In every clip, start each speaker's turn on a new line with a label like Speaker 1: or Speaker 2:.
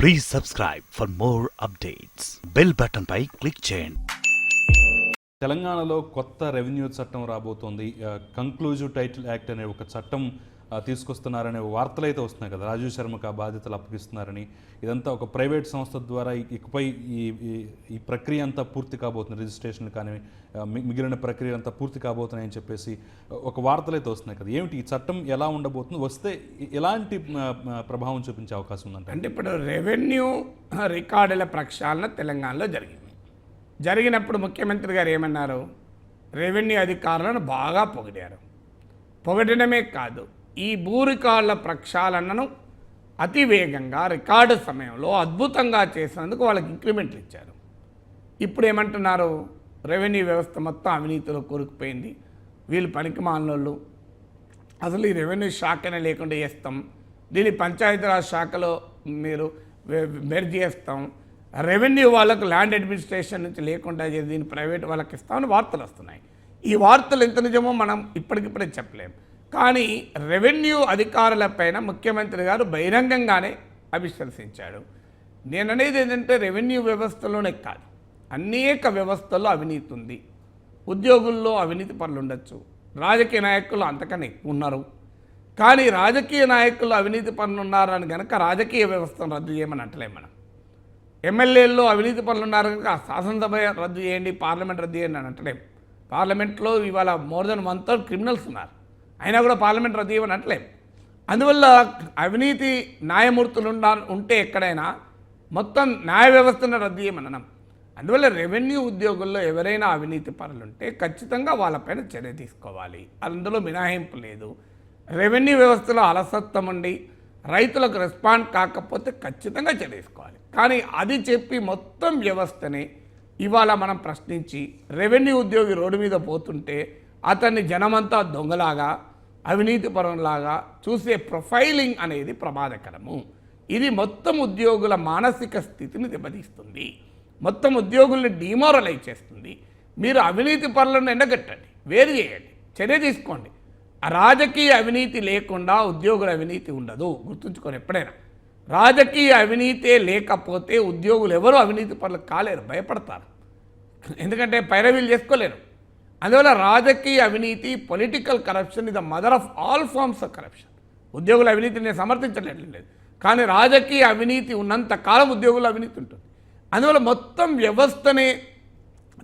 Speaker 1: Please subscribe for more updates bell button pi click చేయండి.
Speaker 2: తెలంగాణలో కొత్త రెవెన్యూ చట్టం రాబోతోంది. కంక్లూజివ్ టైటిల్ యాక్ట్ అనే ఒక చట్టం తీసుకొస్తున్నారనే వార్తలు అయితే వస్తున్నాయి కదా. రాజీవ్ శర్మకు ఆ బాధ్యతలు అప్పగిస్తున్నారని. ఇదంతా ఒక ప్రైవేట్ సంస్థ ద్వారా ఇకపై ఈ ఈ- ప్రక్రియ అంతా పూర్తి కాబోతుంది. రిజిస్ట్రేషన్ కానీ మిగిలిన ప్రక్రియ అంతా పూర్తి కాబోతున్నాయని చెప్పేసి ఒక వార్తలు అయితే వస్తున్నాయి కదా. ఏమిటి ఈ చట్టం ఎలా ఉండబోతుంది? వస్తే ఎలాంటి ప్రభావం చూపించే అవకాశం ఉందంటే
Speaker 3: అంటే ఇప్పుడు రెవెన్యూ రికార్డుల ప్రక్షాళన తెలంగాణలో జరిగింది. జరిగినప్పుడు ముఖ్యమంత్రి గారు ఏమన్నారు? రెవెన్యూ అధికారులను బాగా పొగిడారు. పొగడమే కాదు ఈ భూ ప్రక్షాళనను అతి వేగంగా రికార్డు సమయంలో అద్భుతంగా చేసినందుకు వాళ్ళకి ఇంక్రిమెంట్లు ఇచ్చారు. ఇప్పుడు ఏమంటున్నారు? రెవెన్యూ వ్యవస్థ మొత్తం అవినీతిలో కోరుకుపోయింది. వీళ్ళు పనికి మాలినోళ్ళు అసలు ఈ రెవెన్యూ శాఖనే లేకుండా చేస్తాం. దీన్ని పంచాయతీరాజ్ శాఖలో మీరు మెర్జ్ చేస్తాం. రెవెన్యూ వాళ్ళకు ల్యాండ్ అడ్మినిస్ట్రేషన్ నుంచి లేకుండా చేసి దీన్ని ప్రైవేట్ వాళ్ళకి ఇస్తామని వార్తలు వస్తున్నాయి. ఈ వార్తలు ఎంత నిజమో మనం ఇప్పటికిప్పుడే చెప్పలేం. కానీ రెవెన్యూ అధికారులపైన ముఖ్యమంత్రి గారు బహిరంగంగానే అవిశ్వసించాడు. నేను అనేది ఏంటంటే రెవెన్యూ వ్యవస్థలోనే కాదు. అనేక వ్యవస్థల్లో అవినీతి ఉంది. ఉద్యోగుల్లో అవినీతి పనులు ఉండొచ్చు. రాజకీయ నాయకులు అంతకన్నా ఎక్కువ ఉన్నారు. కానీ రాజకీయ నాయకులు అవినీతి పనులు ఉన్నారని కనుక రాజకీయ వ్యవస్థను రద్దు చేయమని అంటలేం మనం. ఎమ్మెల్యేల్లో అవినీతి పనులు ఉన్నారు కనుక శాసనసభ రద్దు చేయండి పార్లమెంట్ రద్దు చేయండి అని అంటలేం. పార్లమెంట్లో ఇవాళ more than one third criminals ఉన్నారు. అయినా కూడా పార్లమెంట్ రద్దు చేయమని అంటలేం అందువల్ల అవినీతి న్యాయమూర్తులు ఉంటే ఎక్కడైనా మొత్తం న్యాయ వ్యవస్థను రద్దు చేయమనడం అందువల్ల రెవెన్యూ ఉద్యోగుల్లో ఎవరైనా అవినీతి పనులు ఉంటే ఖచ్చితంగా వాళ్ళపైన చర్య తీసుకోవాలి. అందులో మినహాయింపు లేదు. రెవెన్యూ వ్యవస్థలో అలసత్వం ఉండి రైతులకు రెస్పాండ్ కాకపోతే ఖచ్చితంగా చర్య తీసుకోవాలి. కానీ అది చెప్పి మొత్తం వ్యవస్థని ఇవాళ మనం ప్రశ్నించి రెవెన్యూ ఉద్యోగి రోడ్డు మీద పోతుంటే అతన్ని జనమంతా దొంగలాగా అవినీతిపరంలాగా చూసే ప్రొఫైలింగ్ అనేది ప్రమాదకరము. ఇది మొత్తం ఉద్యోగుల మానసిక స్థితిని దెబ్బతీస్తుంది. మొత్తం ఉద్యోగుల్ని డిమోరలైజ్ చేస్తుంది. మీరు అవినీతి పనులను ఎండగట్టండి వేరు చేయండి చర్య తీసుకోండి. రాజకీయ అవినీతి లేకుండా ఉద్యోగుల అవినీతి ఉండదు గుర్తుంచుకొని ఎప్పుడైనా. రాజకీయ అవినీతే లేకపోతే ఉద్యోగులు ఎవరు అవినీతి పనులు కాలేరు భయపడతారు. ఎందుకంటే పైరవీలు చేసుకోలేరు. అందువల్ల రాజకీయ అవినీతి పొలిటికల్ కరప్షన్ ఇది mother of all forms of corruption ఉద్యోగుల అవినీతిని నేను సమర్థించలేదు లేదు. కానీ రాజకీయ అవినీతి ఉన్నంత కాలం ఉద్యోగుల అవినీతి ఉంటుంది. అందువల్ల మొత్తం వ్యవస్థనే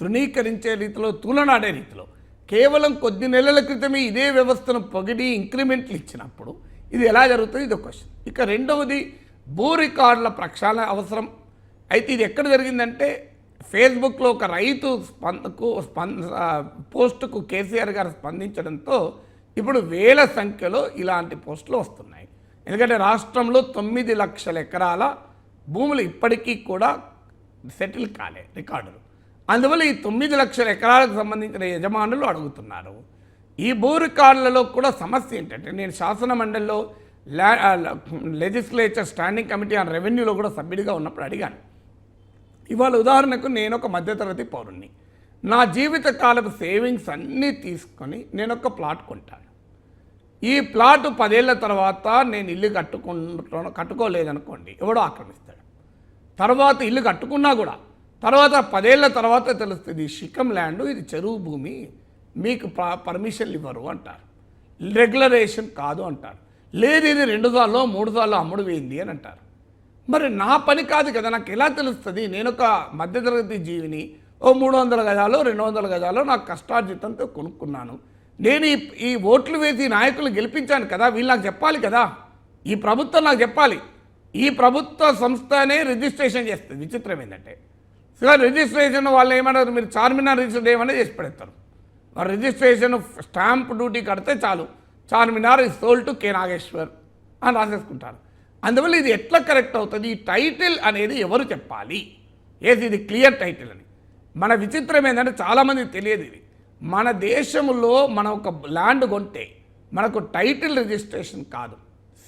Speaker 3: తృణీకరించే రీతిలో తూలనాడే రీతిలో కేవలం కొద్ది నెలల క్రితమే ఇదే వ్యవస్థను పొగిడి ఇంక్రిమెంట్లు ఇచ్చినప్పుడు ఇది ఎలా జరుగుతుంది ఇది క్వశ్చన్ ఇక రెండవది భూ రికార్డుల ప్రక్షాళన అవసరం. అయితే ఇది ఎక్కడ జరిగిందంటే ఫేస్బుక్లో ఒక రైతు స్పందకు స్పంద పోస్టుకు కేసీఆర్ గారు స్పందించడంతో ఇప్పుడు వేల సంఖ్యలో ఇలాంటి పోస్టులు వస్తున్నాయి. ఎందుకంటే రాష్ట్రంలో తొమ్మిది లక్షల ఎకరాల భూములు ఇప్పటికీ కూడా సెటిల్ కాలే రికార్డులు. అందువల్ల ఈ తొమ్మిది లక్షల ఎకరాలకు సంబంధించిన యజమానులు అడుగుతున్నారు. ఈ భూ రికార్డులలో కూడా సమస్య ఏంటంటే నేను శాసన మండలిలో లెజిస్లేచర్ స్టాండింగ్ కమిటీ ఆన్ రెవెన్యూలో కూడా సభ్యుడిగా ఉన్నప్పుడు అడిగాను. ఇవాళ ఉదాహరణకు నేను ఒక మధ్యతరగతి పౌరుణ్ణి. నా జీవిత కాలపు సేవింగ్స్ అన్నీ తీసుకొని నేను ఒక ప్లాట్ కొంటాను. ఈ ప్లాట్ పదేళ్ళ తర్వాత నేను ఇల్లు కట్టుకుంటా కట్టుకోలేదనుకోండి ఎవడో ఆక్రమిస్తాడు. తర్వాత ఇల్లు కట్టుకున్నా కూడా తర్వాత పదేళ్ళ తర్వాత తెలుస్తుంది షికం శిఖం ల్యాండ్ ఇది చెరువు భూమి మీకు పర్మిషన్లు ఇవ్వరు అంటారు. రెగ్యులరేషన్ కాదు అంటారు. లేదు ఇది రెండు సార్లు మూడు సార్లు అమ్ముడు వేయింది అని అంటారు. మరి నా పని కాదు కదా నాకు ఎలా తెలుస్తుంది? నేను ఒక మధ్యతరగతి జీవిని ఓ మూడు వందల గజాలు రెండు వందల గజాలు నాకు కష్టార్జితంతో కొనుక్కున్నాను. నేను ఈ ఈ ఓట్లు వేసి నాయకులు గెలిపించాను కదా వీళ్ళు నాకు చెప్పాలి కదా? ఈ ప్రభుత్వం నాకు చెప్పాలి. ఈ ప్రభుత్వ సంస్థనే రిజిస్ట్రేషన్ చేస్తుంది. విచిత్రం ఏంటంటే సార్ రిజిస్ట్రేషన్ వాళ్ళు ఏమన్నారు? మీరు చార్మినార్ రిజిస్టర్ ఏమన్నా చేసి పెడతారు. మరి రిజిస్ట్రేషన్ స్టాంప్ డ్యూటీ కడితే చాలు. Charminar is sold to K Nageshwar అని రాసేసుకుంటారు. అందువల్ల ఇది ఎట్లా కరెక్ట్ అవుతుంది? ఈ టైటిల్ అనేది ఎవరు చెప్పాలి? ఏది ఇది క్లియర్ టైటిల్ అని? మన విచిత్రం ఏంటంటే చాలామందికి తెలియదు ఇది. మన దేశంలో మనం ఒక ల్యాండ్ కొంటే మనకు టైటిల్ రిజిస్ట్రేషన్ కాదు.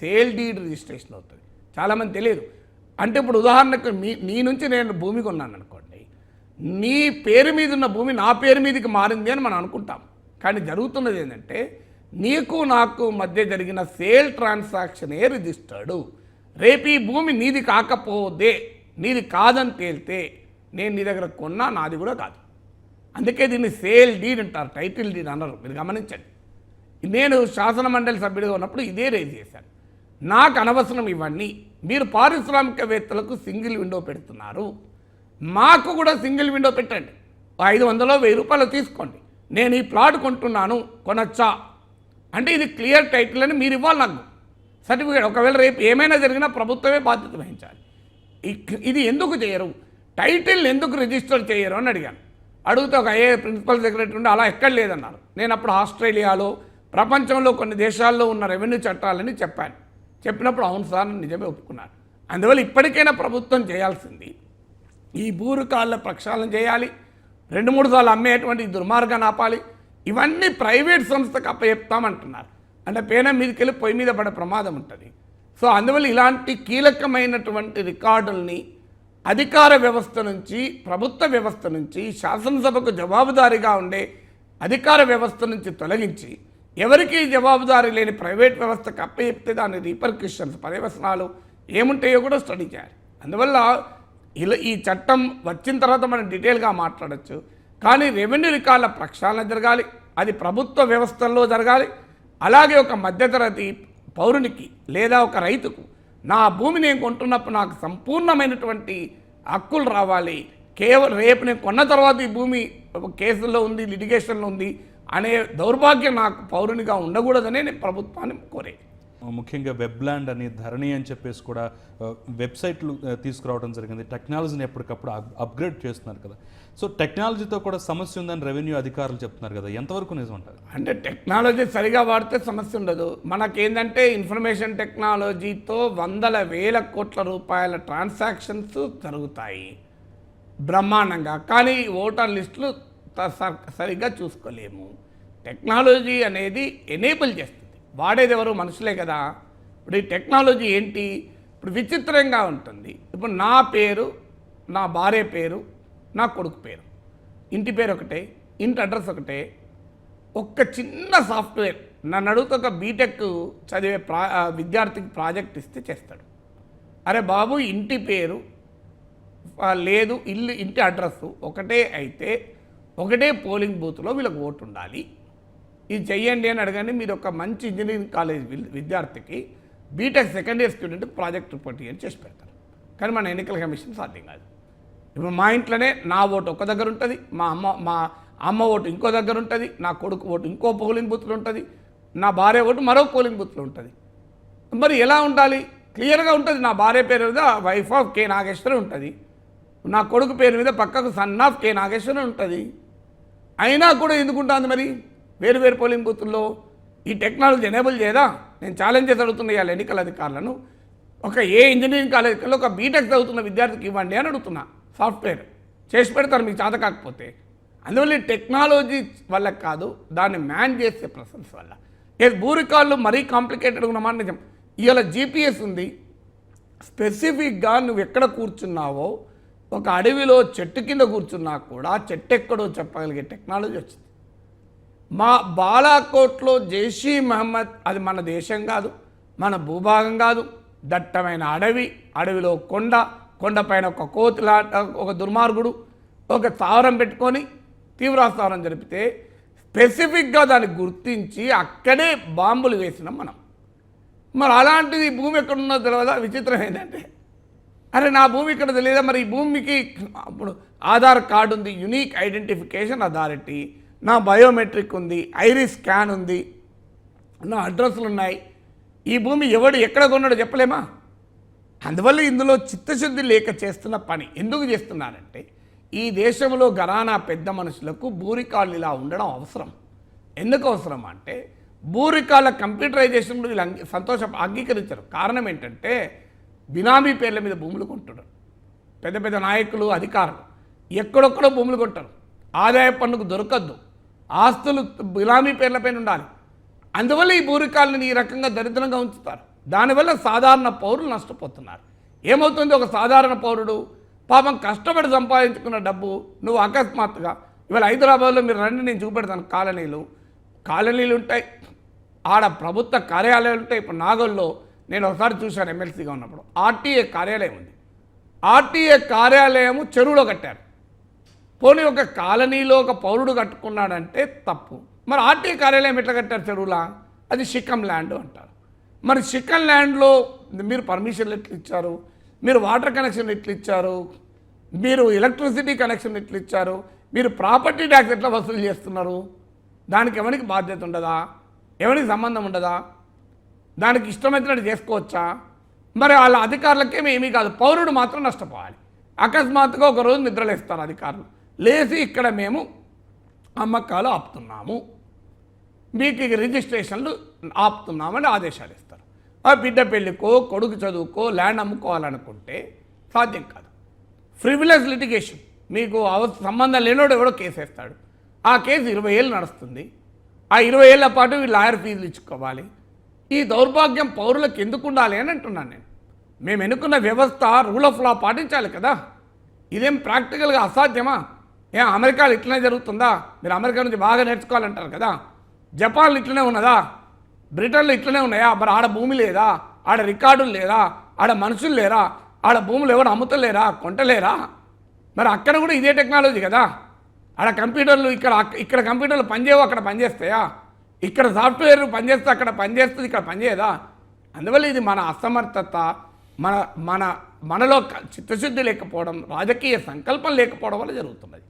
Speaker 3: సేల్ డీడ్ రిజిస్ట్రేషన్ అవుతుంది. చాలామంది తెలియదు. అంటే ఇప్పుడు ఉదాహరణకు మీ నీ నుంచి నేను భూమి కొన్నాను అనుకోండి. నీ పేరు మీద ఉన్న భూమి నా పేరు మీదకి మారింది అని మనం అనుకుంటాం. కానీ జరుగుతున్నది ఏంటంటే నీకు నాకు మధ్య జరిగిన సేల్ ట్రాన్సాక్షనే రిజిస్టర్డు? రేపు ఈ భూమి నీది కాకపోతే నీది కాదని తేలితే నేను నీ దగ్గర కొన్నా నాది కూడా కాదు. అందుకే దీన్ని సేల్ డీడ్ అంటారు టైటిల్ డీడ్ అన్నారు మీరు గమనించండి. నేను శాసన మండలి సభ్యుడిగా ఉన్నప్పుడు ఇదే రేజ్ చేశాను. నాకు అనవసరం ఇవన్నీ. మీరు పారిశ్రామికవేత్తలకు సింగిల్ విండో పెడుతున్నారు. మాకు కూడా సింగిల్ విండో పెట్టండి. ఐదు వందలో వెయ్యి రూపాయలు తీసుకోండి. నేను ఈ ప్లాట్ కొంటున్నాను కొనచ్చా? అంటే ఇది క్లియర్ టైటిల్ అని మీరు ఇవ్వాలి నాకు. సర్టిఫికేట్. ఒకవేళ రేపు ఏమైనా జరిగినా ప్రభుత్వమే బాధ్యత వహించాలి. ఇది ఎందుకు చేయరు? టైటిల్ ఎందుకు రిజిస్టర్ చేయరు అని అడిగాను. అడిగితే ఒక ఏ ప్రిన్సిపల్ సెక్రటరీ ఉండి అలా ఎక్కడ లేదన్నారు. నేను అప్పుడు ఆస్ట్రేలియాలో ప్రపంచంలో కొన్ని దేశాల్లో ఉన్న రెవెన్యూ చట్టాలని చెప్పాను. చెప్పినప్పుడు అవును సార్ నిజమే ఒప్పుకున్నాను అందువల్ల ఇప్పటికైనా ప్రభుత్వం చేయాల్సింది ఈ భూరికాళ్ళ ప్రక్షాళన చేయాలి. రెండు మూడు సార్లు అమ్మేటువంటి దుర్మార్గాన్ని ఆపాలి. ఇవన్నీ ప్రైవేట్ సంస్థకు అప్పచెప్తామంటున్నారు. అంటే పేన మీదకి వెళ్ళి పొయ్యి మీద పడే ప్రమాదం ఉంటుంది. సో అందువల్ల ఇలాంటి కీలకమైనటువంటి రికార్డుల్ని అధికార వ్యవస్థ నుంచి ప్రభుత్వ వ్యవస్థ నుంచి శాసనసభకు జవాబుదారీగా ఉండే అధికార వ్యవస్థ నుంచి తొలగించి ఎవరికి జవాబుదారీ లేని ప్రైవేట్ వ్యవస్థకు అప్పచెప్తే దాని రీపర్క్యూషన్స్ పర్యవసనాలు ఏముంటాయో కూడా స్టడీ చేయాలి. అందువల్ల ఇలా ఈ చట్టం వచ్చిన తర్వాత మనం డీటెయిల్గా మాట్లాడచ్చు. కానీ రెవెన్యూ రికార్డుల ప్రక్షాళన జరగాలి. అది ప్రభుత్వ వ్యవస్థల్లో జరగాలి. అలాగే ఒక మధ్యతరగతి పౌరునికి లేదా ఒక రైతుకు నా భూమి నేను కొంటున్నప్పుడు నాకు సంపూర్ణమైనటువంటి హక్కులు రావాలి. కేవలం రేపు నేను కొన్న తర్వాత ఈ భూమి కేసుల్లో ఉంది లిటిగేషన్లో ఉంది అనే దౌర్భాగ్యం నాకు పౌరునిగా ఉండకూడదనే నేను ప్రభుత్వాన్ని కోరే.
Speaker 2: ముఖ్యంగా వెబ్లాండ్ అని ధరణి అని చెప్పేసి కూడా వెబ్సైట్లు తీసుకురావడం జరిగింది. టెక్నాలజీని ఎప్పటికప్పుడు అప్గ్రేడ్ చేస్తున్నారు కదా. సో టెక్నాలజీతో కూడా సమస్య ఉందని రెవెన్యూ అధికారులు చెప్తున్నారు కదా ఎంతవరకు నిజం అంటారు?
Speaker 3: అంటే టెక్నాలజీ సరిగా వాడితే సమస్య ఉండదు. మనకేంటంటే ఇన్ఫర్మేషన్ టెక్నాలజీతో వందల వేల కోట్ల రూపాయల ట్రాన్సాక్షన్స్ జరుగుతాయి. బ్రహ్మాండంగా. కానీ ఓటర్ లిస్టులు సరిగ్గా చూసుకోలేము. టెక్నాలజీ అనేది ఎనేబుల్ చేస్తుంది. వాడేది ఎవరు? మనుషులే కదా. ఇప్పుడు ఈ టెక్నాలజీ ఏంటి? ఇప్పుడు విచిత్రంగా ఉంటుంది. ఇప్పుడు నా పేరు నా భార్య పేరు నా కొడుకు పేరు. ఇంటి పేరు ఒకటే ఇంటి అడ్రస్ ఒకటే. ఒక్క చిన్న సాఫ్ట్వేర్ నన్ను అడుగుతూ ఒక బీటెక్ చదివే ప్రా విద్యార్థికి ప్రాజెక్ట్ ఇస్తే చేస్తాడు. అరే బాబు ఇంటి పేరు లేదు ఇల్లు ఇంటి అడ్రస్ ఒకటే అయితే ఒకటే పోలింగ్ బూత్లో వీళ్ళకి ఓటు ఉండాలి. ఇది చెయ్యండి అని అడగండి. మీరు ఒక మంచి ఇంజనీరింగ్ కాలేజ్ విద్యార్థికి BTech second year student project report అని చేసి పెడతారు. కానీ మన ఎన్నికల కమిషన్ సాధ్యం కాదు. ఇప్పుడు మా ఇంట్లోనే నా ఓటు ఒక దగ్గర ఉంటుంది మా అమ్మ మా అమ్మ ఓటు ఇంకో దగ్గర ఉంటుంది నా కొడుకు ఓటు ఇంకో పోలింగ్ బూత్లో ఉంటుంది నా భార్య ఓటు మరో పోలింగ్ బూత్లో ఉంటుంది. మరి ఎలా ఉండాలి? క్లియర్గా ఉంటుంది నా భార్య పేరు మీద వైఫ్ ఆఫ్ కే నాగేశ్వర ఉంటుంది నా కొడుకు పేరు మీద పక్కకు సన్ ఆఫ్ కే నాగేశ్వర ఉంటుంది. అయినా కూడా ఎందుకు ఉంటుంది మరి? వేరు వేరు పోలింగ్ బూతుల్లో ఈ టెక్నాలజీ ఎనేబుల్ చేయదా? నేను ఛాలెంజ్ చేసి అడుగుతున్నా ఇవాళ ఎన్నికల అధికారులను ఒక ఏ ఇంజనీరింగ్ కాలేజీలో ఒక బీటెక్ చదువుతున్న విద్యార్థికి ఇవ్వండి అని అడుగుతున్నా. సాఫ్ట్వేర్ చేసి పెడతారు మీకు చేత కాకపోతే. అందువల్ల ఈ టెక్నాలజీ వల్ల కాదు దాన్ని మ్యాన్ చేసే ప్రసెన్స్ వల్ల. ఏ భూరికాళ్ళు మరీ కాంప్లికేటెడ్ ఉన్నమాట నిజం. ఇవాళ జీపీఎస్ ఉంది. స్పెసిఫిక్గా నువ్వు ఎక్కడ కూర్చున్నావో ఒక అడవిలో చెట్టు కింద కూర్చున్నా కూడా చెట్టు ఎక్కడో చెప్పగలిగే టెక్నాలజీ వచ్చింది. మా బాలాకోట్లో జైషీ మహమ్మద్ అది మన దేశం కాదు మన భూభాగం కాదు దట్టమైన అడవి అడవిలో కొండ కొండపైన ఒక కోతిలా ఒక దుర్మార్గుడు ఒక స్థావరం పెట్టుకొని తీవ్రస్థావరం జరిపితే స్పెసిఫిక్గా దాన్ని గుర్తించి అక్కడే బాంబులు వేసినాం మనం. మరి అలాంటిది భూమి ఎక్కడున్నదో తెలియదా విచిత్రం ఏంటంటే అరే నా భూమి ఇక్కడ తెలియదా? మరి ఈ భూమికి అప్పుడు ఆధార్ కార్డు ఉంది యునీక్ ఐడెంటిఫికేషన్ అథారిటీ నా బయోమెట్రిక్ ఉంది ఐరిస్ స్కాన్ ఉంది నా అడ్రస్లు ఉన్నాయి. ఈ భూమి ఎవడు ఎక్కడ కొన్నాడో చెప్పలేమా? అందువల్ల ఇందులో చిత్తశుద్ధి లేక చేస్తున్న పని ఎందుకు చేస్తున్నారంటే ఈ దేశంలో గరానా పెద్ద మనుషులకు బూరికాళ్ళు ఇలా ఉండడం అవసరం. ఎందుకు అవసరం అంటే భూరికాళ్ళ కంప్యూటరైజేషన్ వీళ్ళు అంగీ సంతోషం అంగీకరించరు. కారణం ఏంటంటే బినామీ పేర్ల మీద భూములు కొంటున్నారు. పెద్ద పెద్ద నాయకులు అధికారులు ఎక్కడొక్కడో భూములు కొంటారు. ఆదాయ పన్నుకు దొరకద్దు. ఆస్తులు బినామీ పేర్లపైన ఉండాలి. అందువల్ల ఈ భూరికాలను ఈ రకంగా దరిద్రంగా ఉంచుతారు. దానివల్ల సాధారణ పౌరులు నష్టపోతున్నారు. ఏమవుతుంది ఒక సాధారణ పౌరుడు? పాపం కష్టపడి సంపాదించుకున్న డబ్బు నువ్వు అకస్మాత్తుగా ఇవాళ హైదరాబాద్లో మీరు రండి నేను చూపెడతాను కాలనీలు. కాలనీలు ఉంటాయి ఆడ ప్రభుత్వ కార్యాలయాలు ఉంటాయి. ఇప్పుడు నాగల్లో నేను ఒకసారి చూశాను ఎమ్మెల్సీగా ఉన్నప్పుడు. ఆర్టీఏ కార్యాలయం ఉంది. ఆర్టీఏ కార్యాలయము చెరువులో కట్టారు. పోనీ ఒక కాలనీలో ఒక పౌరుడు కట్టుకున్నాడంటే తప్పు. మరి ఆర్టీఏ కార్యాలయం ఎట్లా కట్టారు చెరువులా? అది షికం ల్యాండ్ అంటారు. మరి చికెన్ ల్యాండ్లో మీరు పర్మిషన్లు ఎట్లు ఇచ్చారు? మీరు వాటర్ కనెక్షన్ ఎట్లు ఇచ్చారు? మీరు ఎలక్ట్రిసిటీ కనెక్షన్ ఎట్లు ఇచ్చారు? మీరు ప్రాపర్టీ ట్యాక్స్ ఎట్లా వసూలు చేస్తున్నారు? దానికి ఎవరికి బాధ్యత ఉండదా? ఎవరికి సంబంధం ఉండదా? దానికి ఇష్టమైనట్టు చేసుకోవచ్చా? మరి వాళ్ళ అధికారులకేమి ఏమీ కాదు. పౌరుడు మాత్రం నష్టపోవాలి. అకస్మాత్తుగా ఒక రోజు నిద్రలేస్తారు అధికారులు. లేచి ఇక్కడ మేము అమ్మకాలు ఆపుతున్నాము. మీకు రిజిస్ట్రేషన్లు ఆపుతున్నామని ఆదేశాలు ఇస్తాం. ఆ బిడ్డ పెళ్ళికో కొడుకు చదువుకో ల్యాండ్ అమ్ముకోవాలనుకుంటే సాధ్యం కాదు. ఫ్రివిలెస్ లిటిగేషన్ మీకు అవ సంబంధం లేనోడు ఎవడో కేసు వేస్తాడు. ఆ కేసు ఇరవై ఏళ్ళు నడుస్తుంది. ఆ ఇరవై ఏళ్ళ పాటు వీళ్ళు లాయర్ ఫీజులు ఇచ్చుకోవాలి. ఈ దౌర్భాగ్యం పౌరులకు ఎందుకు ఉండాలి అని అంటున్నాను నేను. మేము ఎన్నుకున్న వ్యవస్థ రూల్ ఆఫ్ లా పాటించాలి కదా. ఇదేం ప్రాక్టికల్గా అసాధ్యమా? ఏం అమెరికాలో ఇట్లనే జరుగుతుందా? మీరు అమెరికా నుంచి బాగా నేర్చుకోవాలంటారు కదా. జపాన్లో ఇట్లనే ఉన్నదా? బ్రిటన్లో ఇట్లనే ఉన్నాయా? మరి ఆడ భూమి లేదా? ఆడ రికార్డులు లేదా? ఆడ మనుషులు లేరా? ఆడ భూములు ఎవరు అమ్ముతలేరా కొంటలేరా మరి అక్కడ కూడా ఇదే టెక్నాలజీ కదా. ఆడ కంప్యూటర్లు ఇక్కడ ఇక్కడ కంప్యూటర్లు పనిచేయవు అక్కడ పనిచేస్తాయా? ఇక్కడ సాఫ్ట్వేర్ పనిచేస్తే అక్కడ పనిచేస్తుంది ఇక్కడ పనిచేయదా? అందువల్ల ఇది మన అసమర్థత మన మన మనలో క- చిత్తశుద్ధి లేకపోవడం రాజకీయ సంకల్పం లేకపోవడం వల్ల జరుగుతున్నది.